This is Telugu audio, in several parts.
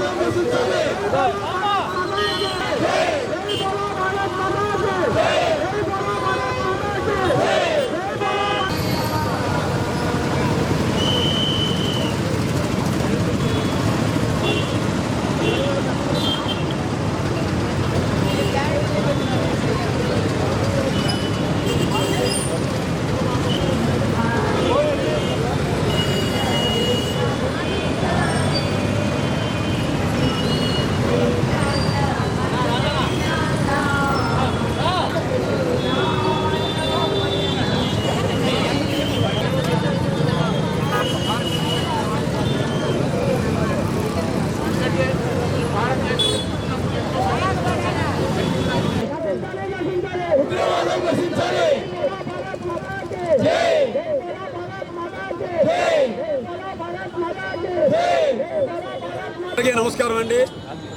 はい。నమస్కారం అండి.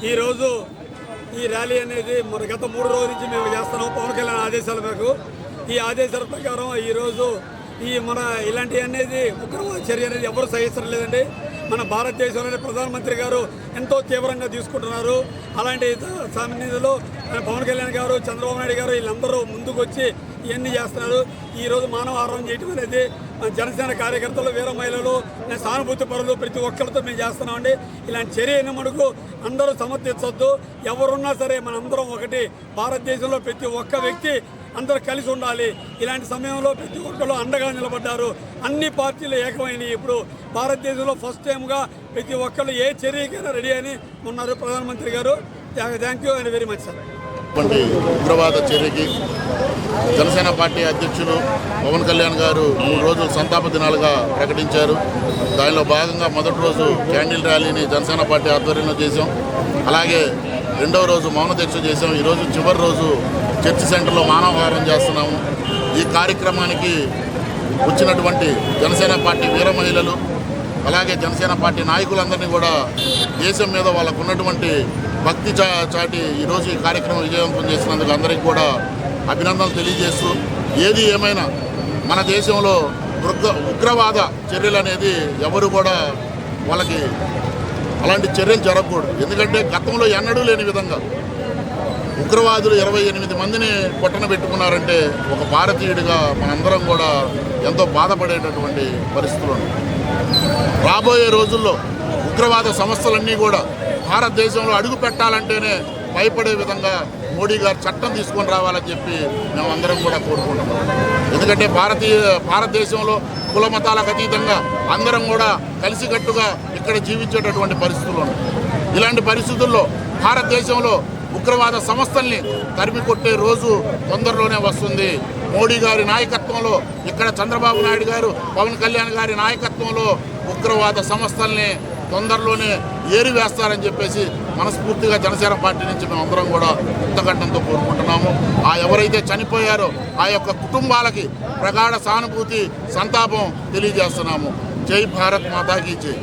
ఈరోజు ఈ ర్యాలీ అనేది మన గత మూడు రోజుల నుంచి మేము చేస్తున్నాం. పవన్ కళ్యాణ్ ఆదేశాల మేరకు. ఈ ఆదేశాల ప్రకారం ఈరోజు ఈ మన ఇలాంటి అనేది ఉగ్రవాద చర్య అనేది ఎవరు సహించడం లేదండి మన భారతదేశంలోని ప్రధానమంత్రి గారు ఎంతో తీవ్రంగా తీసుకుంటున్నారు. అలాంటి సన్నిధిలో పవన్ కళ్యాణ్ గారు చంద్రబాబు నాయుడు గారు వీళ్ళందరూ ముందుకు వచ్చి ఇవన్నీ చేస్తున్నారు ఈరోజు మానవహారం చేయటం అనేది జనసేన కార్యకర్తలు వీర మహిళలు సానుభూతి పరులు ప్రతి ఒక్కరితో మేము చేస్తున్నామండి. ఇలాంటి చర్యను మనకు అందరూ సమర్థించొద్దు. ఎవరున్నా సరే మనందరం ఒకటి. భారతదేశంలో ప్రతి ఒక్క వ్యక్తి అందరూ కలిసి ఉండాలి. ఇలాంటి సమయంలో ప్రతి ఒక్కరు అండగా నిలబడ్డారు. అన్ని పార్టీలు ఏకమైనవి ఇప్పుడు. భారతదేశంలో ఫస్ట్ టైంగా ప్రతి ఒక్కరు ఏ చర్యకైనా రెడీ అని ఉన్నారు ప్రధానమంత్రి గారు. Thank you and very much sir ఇటువంటి ఉగ్రవాద చర్యకి జనసేన పార్టీ అధ్యక్షులు పవన్ కళ్యాణ్ గారు మూడు రోజులు సంతాప దినాలుగా ప్రకటించారు. దానిలో భాగంగా మొదటి రోజు క్యాండిల్ ర్యాలీని జనసేన పార్టీ ఆధ్వర్యంలో చేశాం. అలాగే రెండవ రోజు మౌన దీక్ష చేశాం. ఈరోజు చివరి రోజు చర్చి సెంటర్లో మానవహారం చేస్తున్నాము. ఈ కార్యక్రమానికి వచ్చినటువంటి జనసేన పార్టీ వీర మహిళలు అలాగే జనసేన పార్టీ నాయకులందరినీ కూడా దేశం మీద వాళ్ళకు ఉన్నటువంటి భక్తి చా చాటి ఈరోజు ఈ కార్యక్రమం విజయవంతం చేసినందుకు అందరికీ కూడా అభినందనలు తెలియజేస్తూ ఏది ఏమైనా మన దేశంలో ఉగ్ర ఉగ్రవాద చర్యలు అనేది ఎవరు కూడా వాళ్ళకి అలాంటి చర్యలు జరగకూడదు. ఎందుకంటే గతంలో ఎన్నడూ లేని విధంగా ఉగ్రవాదులు ఇరవై ఎనిమిది మందిని పొట్టన పెట్టుకున్నారంటే ఒక భారతీయుడిగా మనందరం కూడా ఎంతో బాధపడేటటువంటి పరిస్థితులు ఉన్నాయి. రాబోయే రోజుల్లో ఉగ్రవాద సంస్థలన్నీ కూడా భారతదేశంలో అడుగు పెట్టాలంటేనే భయపడే విధంగా మోడీ గారు చట్టం తీసుకొని రావాలని చెప్పి మేము అందరం కూడా కోరుకుంటున్నాం. ఎందుకంటే భారతీయ భారతదేశంలో కుల మతాలకు అతీతంగా అందరం కూడా కలిసికట్టుగా ఇక్కడ జీవించేటటువంటి పరిస్థితులు ఉన్నాయి. ఇలాంటి పరిస్థితుల్లో భారతదేశంలో ఉగ్రవాద సంస్థల్ని తరిమి కొట్టే రోజు తొందరలోనే వస్తుంది. మోడీ గారి నాయకత్వంలో ఇక్కడ చంద్రబాబు నాయుడు గారు పవన్ కళ్యాణ్ గారి నాయకత్వంలో ఉగ్రవాద సంస్థల్ని తొందరలోనే ఏరివేస్తారని చెప్పేసి మనస్ఫూర్తిగా జనసేన పార్టీ నుంచి మేము అందరం కూడా ఉత్తగట్టంతో కోరుకుంటున్నాము. ఆ ఎవరైతే చనిపోయారో ఆ యొక్క కుటుంబాలకి ప్రగాఢ సానుభూతి సంతాపం తెలియజేస్తున్నాము. జై భారత్ మాతాకి జై.